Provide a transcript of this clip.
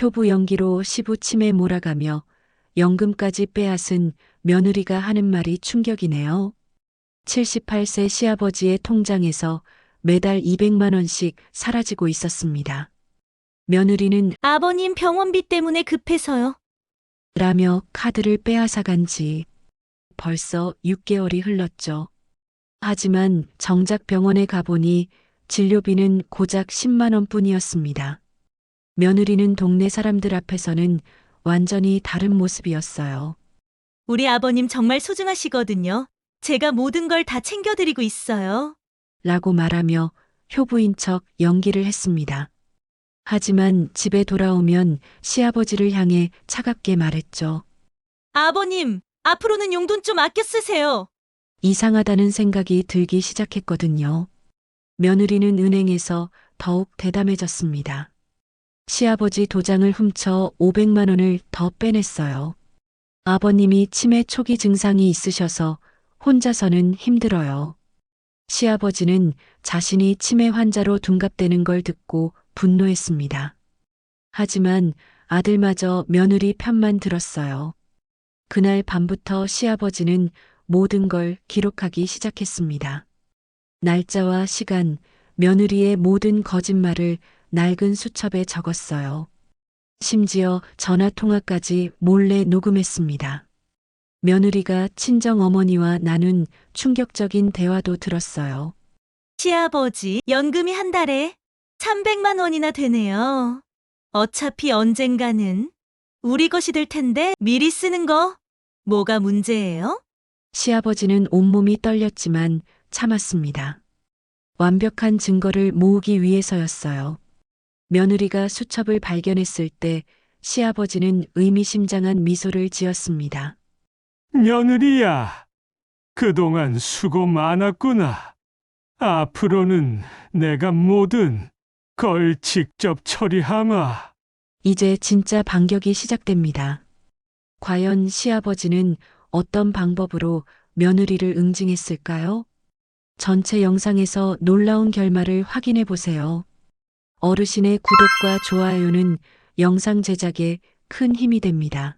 효부 연기로 시부 침에 몰아가며 연금까지 빼앗은 며느리가 하는 말이 충격이네요. 78세 시아버지의 통장에서 매달 200만 원씩 사라지고 있었습니다. 며느리는 아버님 병원비 때문에 급해서요. 라며 카드를 빼앗아 간 지 벌써 6개월이 흘렀죠. 하지만 정작 병원에 가보니 진료비는 고작 10만 원 뿐이었습니다. 며느리는 동네 사람들 앞에서는 완전히 다른 모습이었어요. 우리 아버님 정말 소중하시거든요. 제가 모든 걸 다 챙겨드리고 있어요. 라고 말하며 효부인 척 연기를 했습니다. 하지만 집에 돌아오면 시아버지를 향해 차갑게 말했죠. 아버님, 앞으로는 용돈 좀 아껴 쓰세요. 이상하다는 생각이 들기 시작했거든요. 며느리는 은행에서 더욱 대담해졌습니다. 시아버지 도장을 훔쳐 500만 원을 더 빼냈어요. 아버님이 치매 초기 증상이 있으셔서 혼자서는 힘들어요. 시아버지는 자신이 치매 환자로 둔갑되는 걸 듣고 분노했습니다. 하지만 아들마저 며느리 편만 들었어요. 그날 밤부터 시아버지는 모든 걸 기록하기 시작했습니다. 날짜와 시간, 며느리의 모든 거짓말을 낡은 수첩에 적었어요. 심지어 전화 통화까지 몰래 녹음했습니다. 며느리가 친정 어머니와 나눈 충격적인 대화도 들었어요. 시아버지, 연금이 한 달에 300만 원이나 되네요. 어차피 언젠가는 우리 것이 될 텐데 미리 쓰는 거 뭐가 문제예요? 시아버지는 온몸이 떨렸지만 참았습니다. 완벽한 증거를 모으기 위해서였어요. 며느리가 수첩을 발견했을 때 시아버지는 의미심장한 미소를 지었습니다. 며느리야, 그동안 수고 많았구나. 앞으로는 내가 뭐든 걸 직접 처리하마. 이제 진짜 반격이 시작됩니다. 과연 시아버지는 어떤 방법으로 며느리를 응징했을까요? 전체 영상에서 놀라운 결말을 확인해 보세요. 어르신의 구독과 좋아요는 영상 제작에 큰 힘이 됩니다.